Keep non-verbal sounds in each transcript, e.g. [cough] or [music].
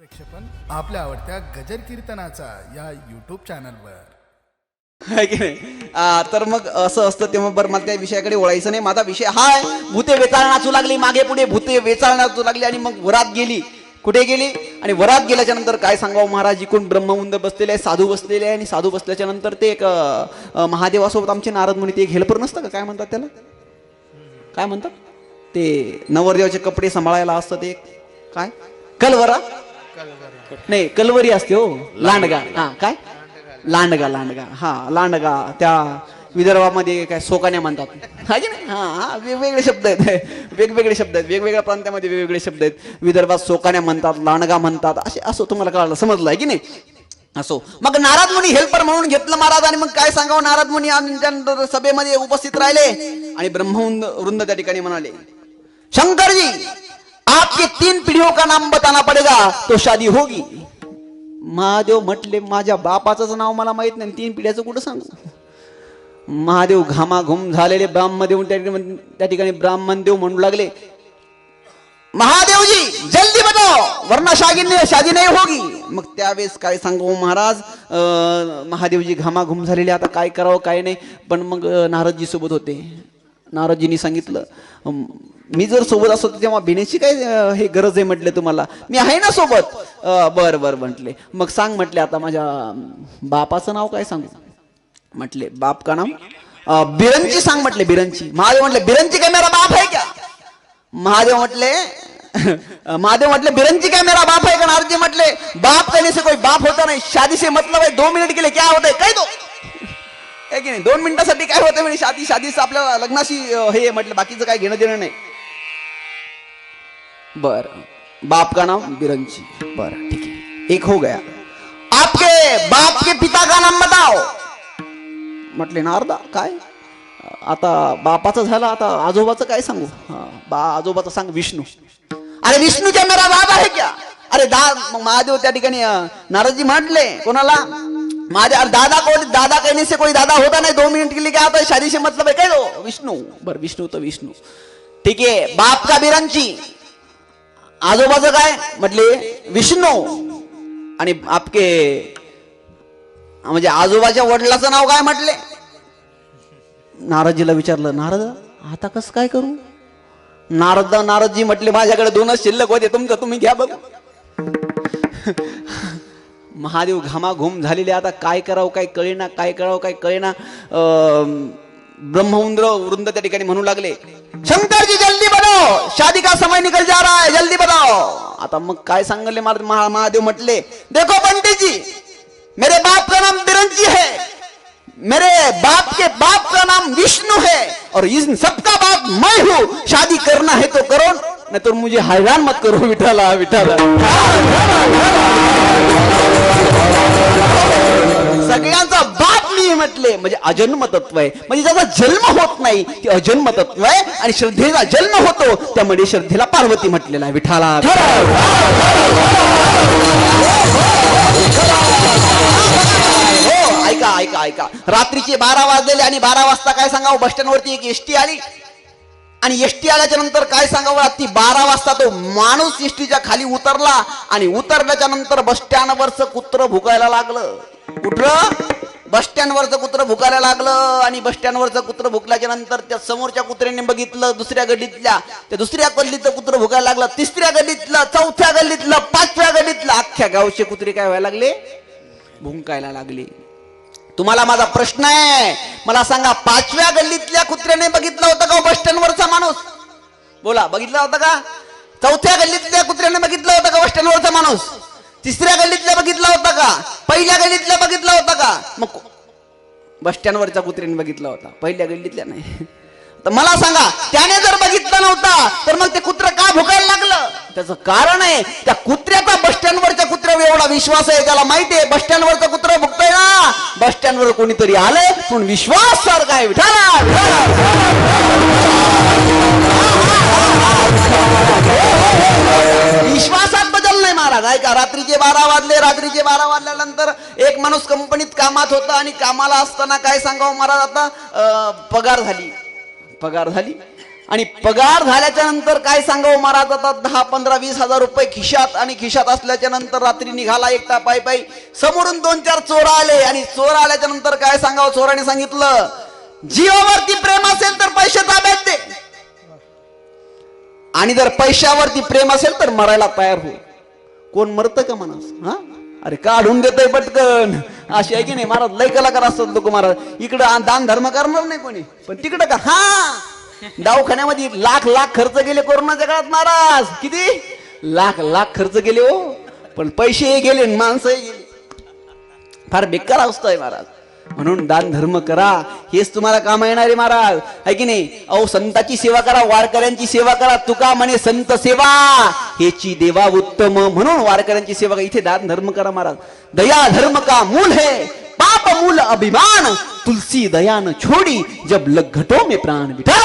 प्रेक्षपण आपल्या आवडत्या गजर कीर्तनाचा या यूट्यूब चॅनलवर आहे की नाही? आ, तर मग असं असतं तेव्हा बरं मला त्या विषयाकडे ओळायचं नाही. माझा विषय हा भूते वेचाळ नाचू लागली मागे पुढे भूते वेचाळ नाचू लागली आणि मग वरात गेली. कुठे गेली? आणि वरात गेल्याच्यानंतर काय सांगावं महाराज? इकडून ब्रह्मवंद बसलेले आहे साधू बसलेले आहे आणि साधू बसल्याच्या नंतर ते एक अ, अ, महादेवासोबत आमचे नारद म्हणे ते एक हेल्पर नसतं का? काय म्हणतात त्याला? काय म्हणतात? ते नवरदेवाचे कपडे सांभाळायला असतं ते एक. काय? कलवरा? नाही कलवरी असते हो. लांडगा. हा काय? लांडगा लांडगा. हा लांडगा. त्या विदर्भामध्ये काय सोकाण्या म्हणतात. हा की नाही? हा हा वेगवेगळे शब्द आहेत. [laughs] वेगवेगळे शब्द आहेत. वेगवेगळ्या प्रांतामध्ये वेगवेगळे शब्द आहेत. विदर्भात सोकाण्या म्हणतात लांडगा म्हणतात. असे असो तुम्हाला कळलं समजलं आहे की नाही? असो. मग नारद मुनी हेल्पर म्हणून घेतलं महाराज आणि मग काय सांगावं? नारद मुनी आमच्या सभेमध्ये उपस्थित राहिले. आणि ब्रह्मवृंद वृंद त्या ठिकाणी म्हणाले शंकर जी आपके तीन पिढियों का नाम बताना पडेगा तो शादी होगी। महादेव म्हटले माझ्या बापाचं नाव मला माहीत नाही तीन पिढ्याचं कुठं सांगू? महादेव घामाघूम झालेले ब्राह्मदेव त्या ठिकाणी त्या ठिकाणी ब्राह्मण देव म्हणू लागले. महादेव जी जल्दी बताओ वरना शादी नहीं शादी नहीं होगी. मग त्यावेळेस काय सांगू महाराज? महादेवजी घामाघूम झालेले आता काय करावं काय नाही. पण मग नारदजी सोबत होते. नारदजींनी सांगितलं मी जर सोबत असतो तेव्हा भिण्याची काय हे गरज आहे? म्हटले तुम्हाला. मी आहे ना सोबत. बर बर म्हटले. मग सांग म्हटले आता माझ्या बापाचं नाव काय सांगू? म्हटले बाप का नाव बिरंची सांग म्हटले बिरंची महादेव म्हटले बिरंची काय मेरा बाप आहे का? महादेव म्हटले महादेव म्हटले बिरंची काय मेरा बाप है का? नारजी म्हटले बाप कहने से कोई बाप होता नाही. शादी से मतलब है दो मिनिट के लिए क्या होता है काय दो. है की नाही? दोन मिनिटासाठी काय होतं म्हणजे शादी शादीच आपल्या लग्नाशी हे म्हटलं बाकीचं काय घेणं देणं नाही. बर. बाप का नाम बिरंची. बर ठीक है एक हो गया. आपके बाप के पिता का नाम बताओ? म्हटले नारदा काय? आता बापाचं झालं आता आजोबाचं काय सांगू? हा, बा आजोबाचं सांग विष्णू. अरे विष्णूच्या मेरा बाबा आहे क्या? अरे दा मग महादेव त्या ठिकाणी नारदजी म्हटले कोणाला? अरे दादा कोण दादा कहने से कोई दादा होता नहीं दो मिनट के लिए क्या होता है? शादी से मतलब है काय दो विष्णू। बर विष्णू तो विष्णू। ठीक आहे बाप का बिरंची। आजोबाचं काय म्हटले विष्णू। आणि आपके म्हणजे आजोबाच्या वडिलाचं नाव काय म्हटले नारदजीला विचारलं नारद आता कसं काय करू? नारद नारदजी म्हटले माझ्याकडे दोनच शिल्लक होते तुमचं तुम्ही घ्या बघ. [laughs] महादेव घामाघूम झालेले आता काय करावं काय कळेना काय करावं काय कळेना. अं, ब्रह्मउंद्र वृंद त्या ठिकाणी म्हणू लागले शंकर जी जल्दी बनाओ शादी का समय निकल जा रहा है जल्दी बनाओ. आता मग काय सांगले महादेव म्हटले देखो पंडित जी मेरे बाप का नाम बिरंजी है. मेरे बाप के बाप का नाम विष्णु है. और इन सबका बाप मैं हूँ. शादी करना है तो करो. नहीं तो मुझे हैरान मत करो विठाला विठाला सगळ्यांचा बाप मी म्हटले. म्हणजे अजन्म तत्व आहे. म्हणजे ज्याचा जन्म होत नाही ते अजन्म तत्व आहे. आणि श्रद्धेचा जन्म होतो त्यामुळे श्रद्धेला पार्वती म्हटलेला आहे विठाला हो ऐका ऐका ऐका. रात्रीचे बारा वाजलेले आणि बारा वाजता काय सांगावं? बस स्टँड वरती एक एसटी आली. आणि एसटी आल्याच्यानंतर काय सांगावं? ती बारा वाजता तो माणूस एसटीच्या खाली उतरला आणि उतरल्याच्या नंतर बस स्टँड कुत्र भुकायला लागलं. कुठलं बस स्टँडवरचं कुत्र भुकायला लागलं आणि बस स्टँड कुत्र भुकल्याच्या नंतर त्या समोरच्या कुत्र्याने बघितलं दुसऱ्या गल्लीतल्या. त्या दुसऱ्या गल्लीतलं कुत्र भुकायला लागलं. तिसऱ्या गल्लीतलं चौथ्या गल्लीतलं पाचव्या गल्लीतलं. अख्ख्या गावचे कुत्रे काय व्हायला लागले? भुंकायला लागले. तुम्हाला माझा प्रश्न आहे. मला सांगा पाचव्या गल्लीतल्या कुत्र्याने बघितलं होतं का हो बस स्टँडवरचा माणूस? बोला बघितला होता का? चौथ्या गल्लीतल्या कुत्र्याने बघितलं होतं का बस स्टँडवरचा माणूस? तिसऱ्या गल्लीतल्या बघितला होता का? पहिल्या गल्लीतल्या बघितला होता का? मग बस स्टँडवरच्या कुत्र्याने बघितला होता. पहिल्या गल्लीतल्या नाही. तर मला सांगा त्याने जर बघितलं नव्हता तर मग ते कुत्र का भुकायला लागलं? त्याचं कारण आहे त्या कुत्र्याचा बस स्टँडवरच्या कुत्र्यावर एवढा विश्वास आहे त्याला माहिती आहे बस स्टँडवरचं कुत्र भुकतय ना? बस स्टँडवर कोणीतरी आलंय पण विश्वास सारखा आहे विश्वासात बदल नाही महाराज. ऐका रात्रीचे बारा वाजले रात्रीचे बारा वाजल्यानंतर एक माणूस कंपनीत कामात होता आणि कामाला असताना काय सांगावं महाराज? आता पगार झाली. पगार झाली. आणि पगार झाल्याच्यानंतर काय सांगावं महाराज आता दहा पंधरा वीस हजार रुपये खिशात आणि खिशात असल्याच्या नंतर रात्री निघाला एकटा पायी पायी. समोरून दोन चार चोर आले आणि चोर आल्याच्यानंतर काय सांगावं चोराने सांगितलं? जीवावरती प्रेम असेल तर पैसे ताब्यात दे. आणि जर पैशावरती प्रेम असेल तर मरायला तयार हो. कोण मरत का मनास? हा? अरे काढून देतय पटकन. अशी आहे की नाही महाराज लय कलाकार असतात लोक महाराज. इकडं दान धर्म करणार नाही कोणी. पण तिकडं का? हा! दवाखान्यामध्ये लाख लाख खर्च गेले कोरोनाच्या काळात महाराज. किती? लाख लाख खर्च केले हो. पण पैसेही गेले माणसंही गेली. फार बेकार अवस्था आहे महाराज. म्हणून दान धर्म करा. हेच तुम्हाला काम येणार आहे महाराज. आहे की नाही? अहो संताची सेवा करा वारकऱ्यांची सेवा करा. तुका म्हणे संत सेवा. हेची देवा उत्तम म्हणून वारकऱ्यांची सेवा करा. इथे दान धर्म करा महाराज. दया धर्म का मूल है? पाप मूल अभिमान. तुलसी दयान छोडी जब लग घटो में प्राण बिठा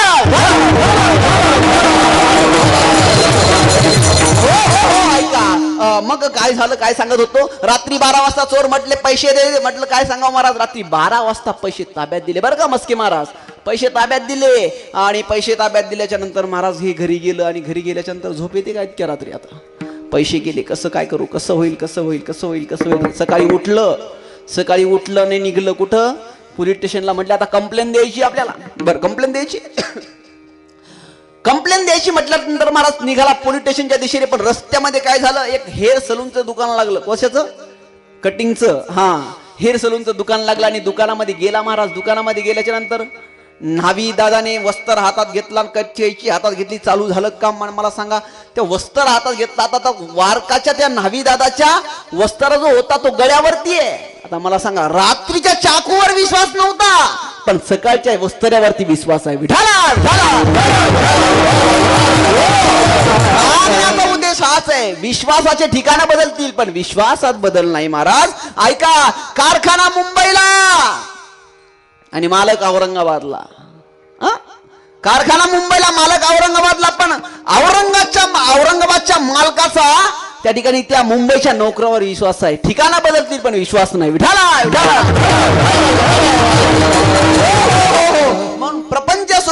हो, हो, हो, ऐका. मग काय झालं काय सांगत होतो? रात्री बारा वाजता चोर म्हटले पैसे दे. म्हटलं काय सांगा महाराज? रात्री बारा वाजता पैसे ताब्यात दिले. बरं का मस्के महाराज? पैसे ताब्यात दिले आणि पैसे ताब्यात दिल्याच्या नंतर महाराज हे घरी गेलं आणि घरी गेल्याच्यानंतर झोप येते का इतक्या रात्री आता? पैसे गेले कसं काय करू? कसं होईल कसं होईल कसं होईल कसं होईल? सकाळी उठलं. सकाळी उठलं नाही निघलं कुठं? पोलीस स्टेशनला म्हटलं आता कंप्लेन द्यायची आपल्याला. बरं कंप्लेन द्यायची? कंप्लेन द्यायची म्हटल्यानंतर महाराज निघाला पोलीस स्टेशनच्या दिशेने पण रस्त्यामध्ये काय झालं? एक हेअर सलूनचं दुकान लागलं. कशाचं? कटिंगचं. हा. हेअर सलूनचं दुकान लागलं आणि दुकानामध्ये गेला महाराज. दुकानामध्ये गेल्याच्यानंतर न्हावी दादाने वस्त्र हातात घेतला आणि हातात घेतली. चालू झालं काम. मला- मला सांगा त्या वस्त्र हातात घेतला आता आता वारकाच्या त्या न्हावी दादाच्या वस्त्र जो होता तो गळ्यावरती आहे. आता मला सांगा रात्रीच्या चाकूवर विश्वास नव्हता. पण सकाळच्या वस्तऱ्यावरती विश्वास आहे. विठाला उद्देश हाच आहे. विश्वासाचे ठिकाणं बदलतील पण विश्वासात बदल नाही महाराज. ऐका कारखाना मुंबईला आणि मालक औरंगाबादला. कारखाना मुंबईला मालक औरंगाबादला पण औरंगाच्या औरंगाबादच्या मालकाचा त्या ठिकाणी त्या मुंबईच्या नोकरावर विश्वास आहे. ठिकाणं बदलतील पण विश्वास नाही. विठाला विठाला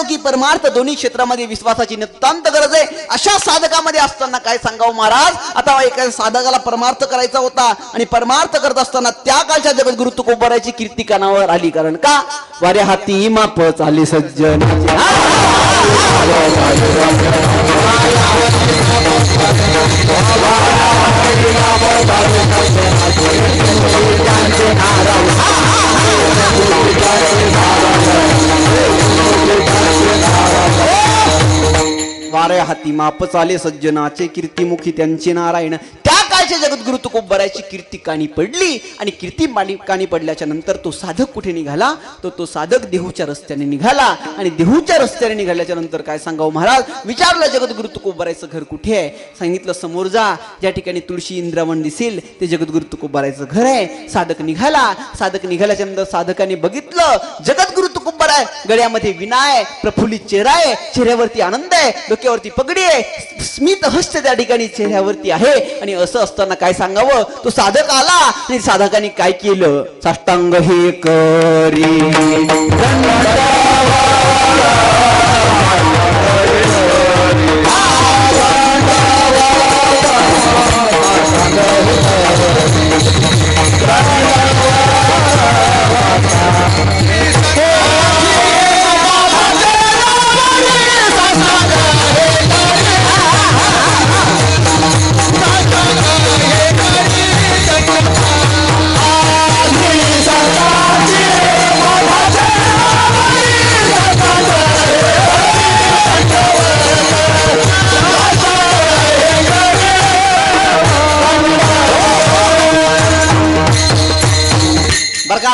की परमार्थ दोन्ही क्षेत्रामध्ये विश्वासाची नितांत गरज आहे. अशा साधकामध्ये असताना काय सांगावं महाराज? आता एका साधकाला परमार्थ करायचा होता आणि परमार्थ करत असताना त्या काळच्या जगद्गुरु तुकोबराची कीर्ती कानावर आली. कारण का? वारे हाती माप चाली सज्जन. वाऱ्या हाती माप चाले सज्जनाचे कीर्तिमुखी त्यांचे नारायण. त्या काळच्या जगद्गुरु तुकोबराची कीर्ती काणी पडली आणि कीर्ती मानी कानी पडल्याच्या नंतर तो साधक कुठे निघाला? तो तो साधक देहूच्या रस्त्याने निघाला आणि देहूच्या रस्त्याने निघाल्याच्या नंतर काय सांगावं महाराज? विचारलं जगद्गुरु तुकोबरायचं घर कुठे आहे? सांगितलं समोर जा ज्या ठिकाणी तुळशी इंद्रावण दिसेल ते जगद्गुरु तुकोबरायचं घर आहे. साधक निघाला. साधक निघाल्याच्या नंतर साधकाने बघितलं जगद्गुरु कुंभार आहे. गळ्यामध्ये विना आहे. प्रफुल्लित चेहरा आहे. चेहऱ्यावरती आनंद आहे. डोक्यावरती पगडी आहे. स्मित हस्त त्या ठिकाणी चेहऱ्यावरती आहे. आणि असं असताना काय सांगावं? तो साधक आला आणि साधकाने काय केलं? साष्टांग हे करी.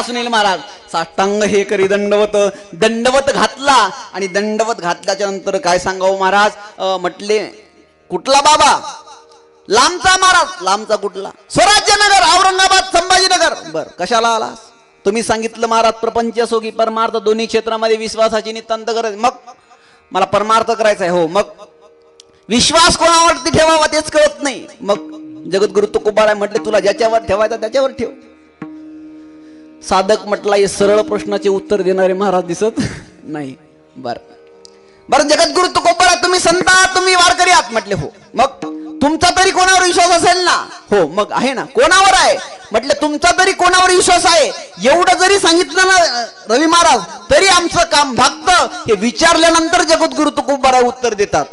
सुनील महाराज साष्टांग हे करी दंडवत. दंडवत घातला आणि दंडवत घातल्याच्या नंतर काय सांगावं महाराज? म्हटले कुठला बाबा? लांबचा महाराज. लांबचा कुठला? स्वराज्यनगर औरंगाबाद संभाजीनगर. बर कशाला आला तुम्ही सांगितलं महाराज प्रपंच असो की परमार्थ दोन्ही क्षेत्रामध्ये विश्वासाची नितांत गरज. मग? मला परमार्थ करायचा आहे. हो मग? विश्वास कोणावरती ठेवावा तेच कळत नाही. मग? जगद्गुरु तुकोबाराय म्हटले तुला ज्याच्यावर ठेवायचा त्याच्यावर ठेव. साधक म्हटला हे सरळ प्रश्नाचे उत्तर देणारे महाराज दिसत नाही. बर. बर जगद्गुरु तुकोबरा तुम्ही संत तुम्ही वारकरी आहात म्हटले हो. मग तुमचा तरी कोणावर विश्वास असेल ना? हो मग आहे ना. कोणावर आहे? म्हटलं तुमचा तरी कोणावर विश्वास आहे? एवढं जरी सांगितलं ना रवी महाराज तरी आमचं काम भागतं. हे विचारल्यानंतर जगद्गुरु तुकोबरा उत्तर देतात.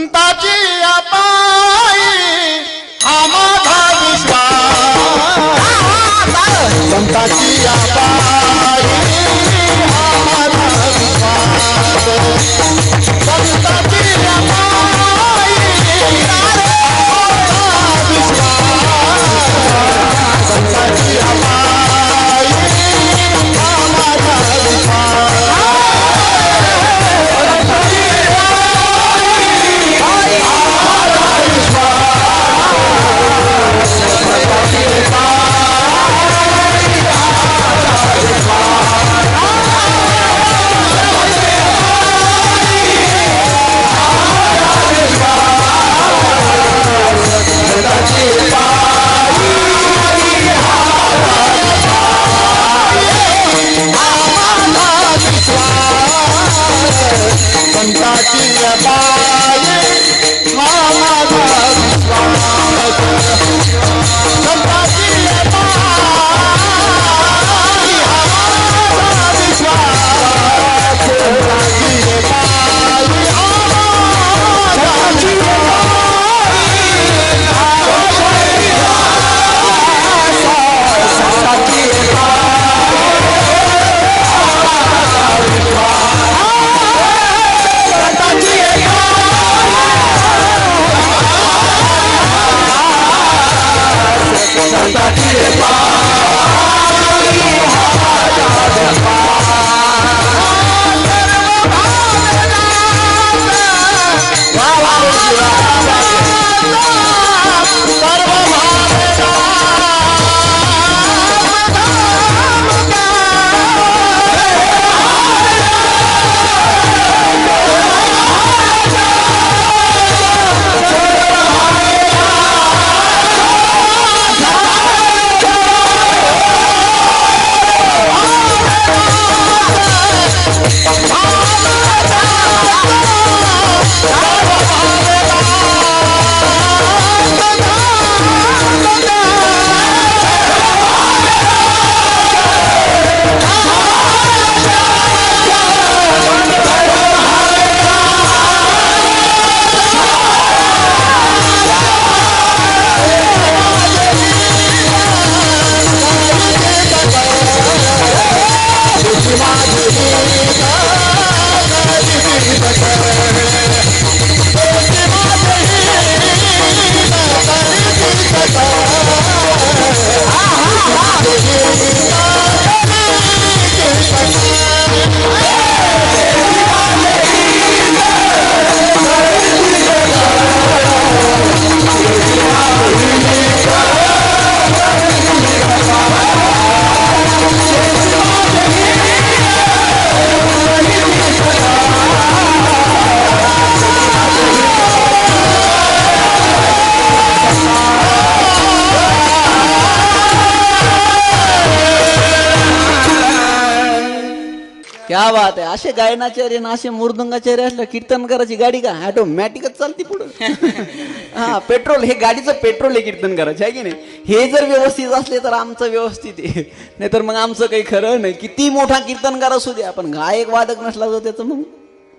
क्या बात आहे असे गायनाचार्य ना असे मृदंगाचार्य असल्या कीर्तन करायची गाडी का? ऑटोमॅटिकच चालते पुढं. [laughs] हा पेट्रोल हे गाडीचं पेट्रोल आहे कीर्तन करायचं आहे की नाही? हे जर व्यवस्थित असले तर आमचं व्यवस्थित आहे. नाहीतर मग आमचं काही खरं नाही. किती मोठा कीर्तनकार असू दे. आपण गायक वादक नसला तर त्याचं मग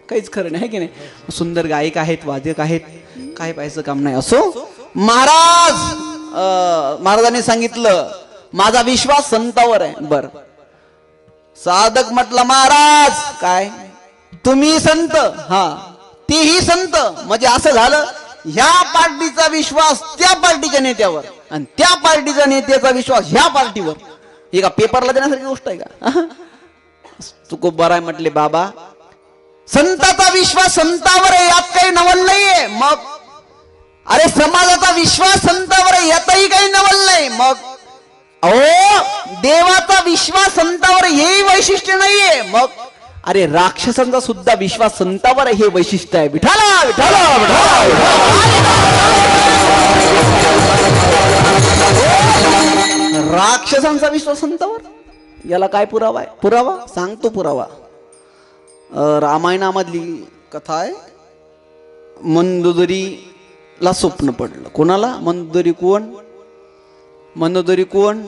काहीच खरं नाही की नाही? सुंदर गायक आहेत वादक आहेत. काय पाहायचं काम नाही. असो? महाराज महाराजांनी सांगितलं माझा विश्वास संतावर आहे. बर. साधक म्हटलं महाराज. काय? तुम्ही संत. हा. तेही संत. म्हणजे असं झालं ह्या पार्टीचा विश्वास त्या पार्टीच्या नेत्यावर आणि त्या पार्टीच्या नेत्याचा विश्वास ह्या पार्टीवर. हे का पेपरला देण्यासारखी गोष्ट आहे का? चुको बरं आहे म्हटले बाबा. संताचा विश्वास संतावर आहे यात काही नवल नाहीये. मग? अरे समाजाचा विश्वास संतावर आहे यातही काही नवल नाही. मग? अहो देवाचा विश्वास संतावर हे वैशिष्ट्य नाहीये. मग अरे राक्षसांचा सुद्धा विश्वास संतावर आहे हे वैशिष्ट्य आहे. विठाला विठाला विठाला राक्षसांचा विश्वास संतावर? याला काय पुरावा आहे? पुरावा? सांगतो पुरावा. रामायणामधली कथा आहे. मंदोदरीला स्वप्न पडलं. कोणाला? मंदोदरी कोण? मंदोदरी कोण?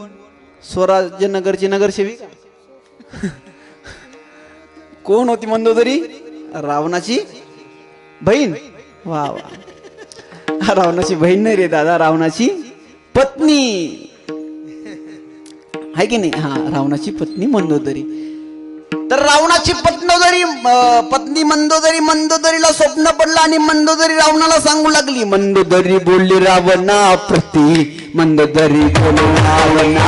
स्वराज्य नगरची नगरसेविका कोण होती मंदोदरी रावणाची बहीण. वा वा. रावणाची बहीण नाही रे दादा रावणाची पत्नी. आहे की नाही? हा रावणाची पत्नी मंदोदरी तर रावणाची पत्नी मंदोदरी पत्नी मंदोदरी मंदोदरीला स्वप्न पडलं आणि मंदोदरी रावणाला सांगू लागली मंदोदरी बोलली रावणा प्रती मंदोदरी बोलली रावणा.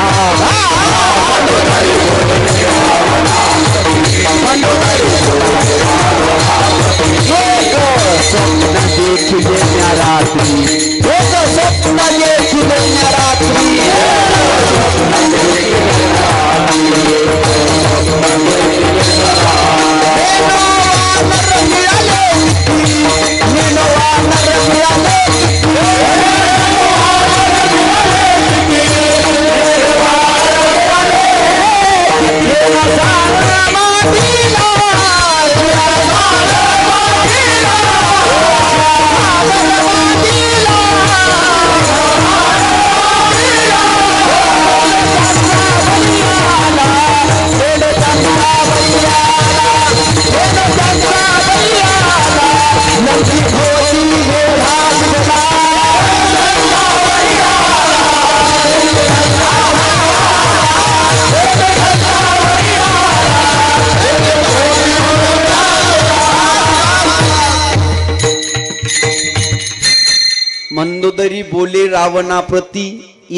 बोले रावणाप्रती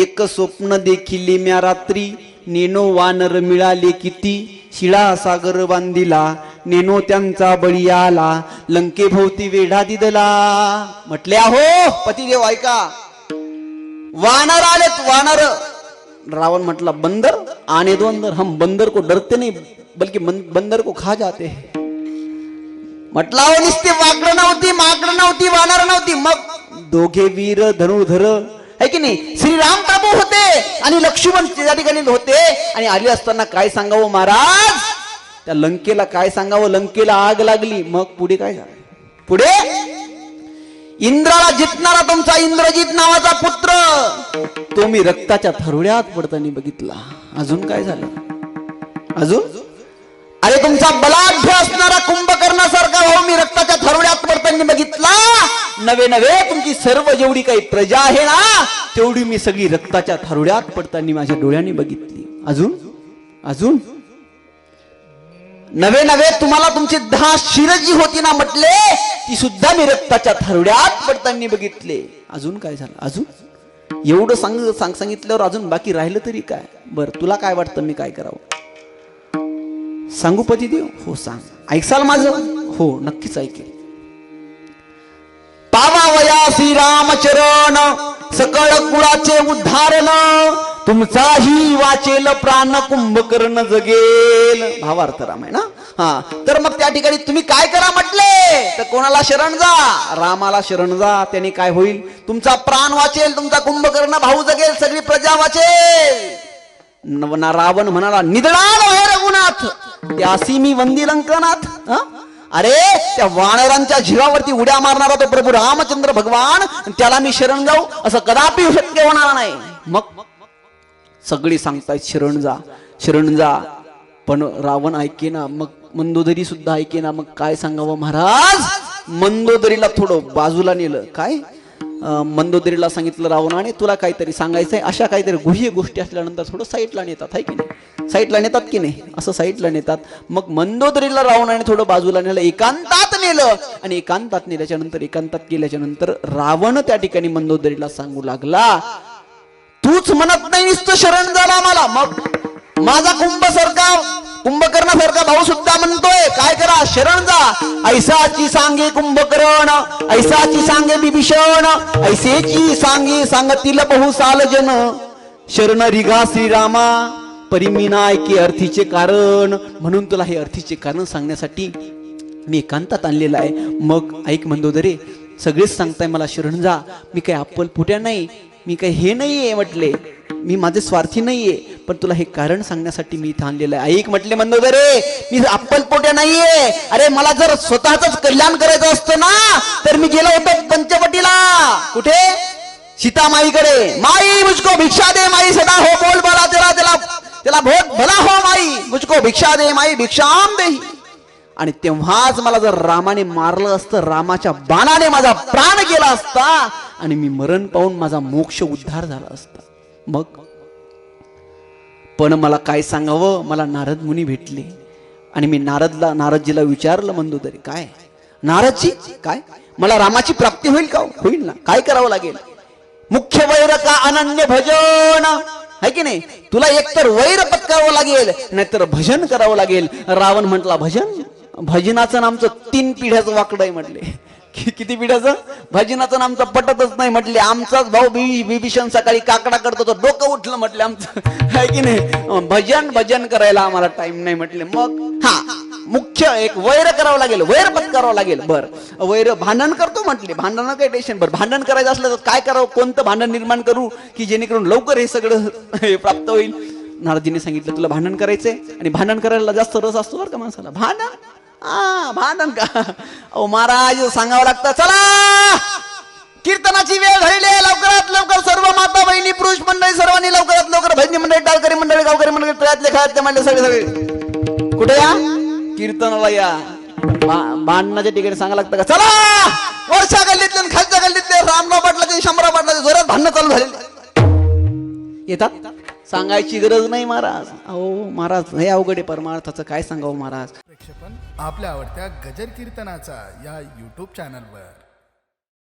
एक स्वप्न देखिले म्या रात्री. नेनो वानर मिळाले किती. शिळा सागर बांधिला नेनो त्यांचा बळी आला. लंके भोवती वेढा दिदला. म्हटले अहो पतिदेव ऐका. वानर आलेत वानर. रावण म्हटला बंदर? आने दो अंदर. हम बंदर को डरते नाही बल्कि बंदर को खा जाते म्हटला हो अहो नुसती वाकडं नव्हती माकडं नव्हती वानर नव्हती. मग दोघे वीर धनुर्धर. आहे की नाही? श्रीराम प्रभू होते आणि लक्ष्मण त्या ठिकाणी होते आणि आले असताना काय सांगावं महाराज? त्या लंकेला काय सांगावं? लंकेला आग लागली. मग पुढे काय झालं? पुढे? इंद्राला जितणारा तुमचा इंद्रजित नावाचा पुत्र तो मी रक्ताच्या थरुड्यात पडताना बघितला. अजून काय झालं? अजून? अरे तुमचा बलाढ्य असणारा कुंभकर्णाचा भाऊ मी रक्ताच्या थरोड्यात पडताना बघितला नवे नवे तुमची सर्व जेवढी काही प्रजा आहे ना तेवढी मी सगळी रक्ताच्या थारुड्यात पडताना माझ्या डोळ्यांनी बघितली. अजून? अजून? नवे नवे तुम्हाला तुमची दहा शिरजी होती ना म्हटले ती सुद्धा मी रक्ताच्या थारुड्यात पडताना बघितले. अजून काय झालं? अजून? एवढं सांग सांग सांगितल्यावर अजून बाकी राहिलं तरी काय? बर तुला काय वाटतं मी काय करावं? सांगू पतिदेव हो सांग. ऐकसाल माझं? हो नक्कीच ऐकेल. पावावया श्रीरामचरण. सकळ कुळाचे उद्धारण. तुमचाही वाचेल प्राण कुंभकर्ण जगेल. भावार्थ रामायण हा? हा. तर मग त्या ठिकाणी तुम्ही काय करा म्हटले? तर कोणाला शरण जा? रामाला शरण जा. त्याने काय होईल? तुमचा प्राण वाचेल तुमचा कुंभकर्ण भाऊ जगेल सगळी प्रजा वाचेल. नवना रावण म्हणाला निदळाल रघुनाथ. त्यासी मी वंदी लंकनाथ अरे त्या वानरांच्या जीवावरती उड्या मारणारा तो प्रभू रामचंद्र भगवान त्याला मी शरण जाऊ असं कदापि शक्य होणार नाही. मग सगळी सांगतायत शरण जा शरण जा. पण रावण ऐके ना मग मंदोदरी सुद्धा ऐके ना मग काय सांगावं महाराज? मंदोदरीला थोडं बाजूला नेलं. काय? मंदोदरीला सांगितलं रावणाने तुला काहीतरी सांगायचंय अशा काहीतरी गुह्य गोष्टी असल्यानंतर थोडं साईटला नेतात आहे की नाही? साईटला नेतात की नाही? असं साईटला नेतात. मग मंदोदरीला रावणाने थोडं बाजूला नेलं एकांतात नेलं. आणि एकांतात नेल्याच्या नंतर एकांतात गेल्याच्यानंतर रावण त्या ठिकाणी मंदोदरीला सांगू लागला तूच म्हणत नाही शरण झाला मला मग माझा कुंभ सरकार कुंभकर्णासारखा भाऊ सुद्धा म्हणतोय काय करा? शरण जा. ऐसाची सांगे कुंभकर्ण ऐसाची सांगे बिभीषण ऐसेची सांगे सांगतील बहुसाल जन शरण रिघा श्रीरामा. परिमीना ऐके अर्थीचे कारण. म्हणून तुला हे अर्थीचे कारण सांगण्यासाठी मी एकांतात आणलेला आहे. मग ऐक मंदोदरे सगळेच सांगताय मला शरण जा. मी काही अप्पल फुट्या नाही. मी काही हे नाहीये म्हटले. मी माझे स्वार्थी नाहीये. पण तुला हे कारण सांगण्यासाठी मी इथं आणलेलं आहे. ऐक म्हटले मंदोदरे मी अप्पलपोट्या नाहीये. अरे मला जर स्वतःच कल्याण करायचं असतं ना तर मी गेलो होतो पंचवटीला. कुठे? सीतामाईकडे. माई मुझको भिक्षा दे माई सदा हो बोल बोला तेला त्याला त्याला भोग भला हो माई. मुझको भिक्षा दे माई भिक्षाम देही आणि तेव्हाच मला जर रामाने मारलं असतं रामाच्या बाणाने माझा प्राण गेला असता आणि मी मरण पाहून माझा मोक्ष उद्धार झाला असता. मग? पण मला काय सांगावं? मला नारद मुनी भेटले. आणि मी नारदला नारदजीला विचारलं म्हणतो तरी काय? नारदजी काय? मला रामाची प्राप्ती होईल का? होईल ना. काय करावं लागेल? मुख्य वैर का अनन्य भजन? है की नाही? तुला एकतर वैर पत्करावं लागेल नाहीतर भजन करावं लागेल. रावण म्हटला भजन? भजनाचं नामचं आमचं तीन पिढ्याचं वाकडं आहे म्हटले. कि- किती पिढ्याचं भजनाचं आमचं पटतच नाही म्हटले. आमचाच भाऊ विभीषण सकाळी काकडा करतो तो डोकं उठलं म्हटलं आमचं. [laughs] आहे की नाही? भजन भजन करायला आम्हाला टाइम नाही म्हटले. मग हा मुख्य एक वैर करावं लागेल. वैर करावं लागेल. बर. वैर भांडण करतो म्हटले. भांडण काय टेन्शन बर भांडण करायचं असलं तर काय करावं? कोणतं भांडण निर्माण करू की जेणेकरून लवकर हे सगळं [laughs] हे प्राप्त होईल? नारदीने सांगितलं तुला भांडण करायचंय आणि भांडण करायला जास्त रस असतो बरं का माणसाला. भांडण हा भांडण का? अहो महाराज सांगावं लागतं. चला! कीर्तनाची वेळ झालेली आहे. लवकरात लवकर सर्व माता बहिणी पुरुष मंडळी सर्वांनी लवकरात लवकर भजनी मंडळी टाळकरी मंडळी गावकरी मंडळी तळ्यातले खेळातले म्हणले सगळे सगळे. कुठे या? कीर्तनाला या. भांडणाच्या ठिकाणी सांगा लागतं का? चला! वरच्या गल्लीतले खालच्या गल्लीतले रामराव पाटलाचे शंभराव पाटलाचे जोरात भांडणं चालू झालेले. येतात? सांगायची गरज नाही महाराज. अहो महाराज हे अवघड आहे परमार्थाचं. काय सांगावं महाराज? प्रेक्षपण आपल्या आवडत्या गजर कीर्तनाचा या यूट्यूब चॅनलवर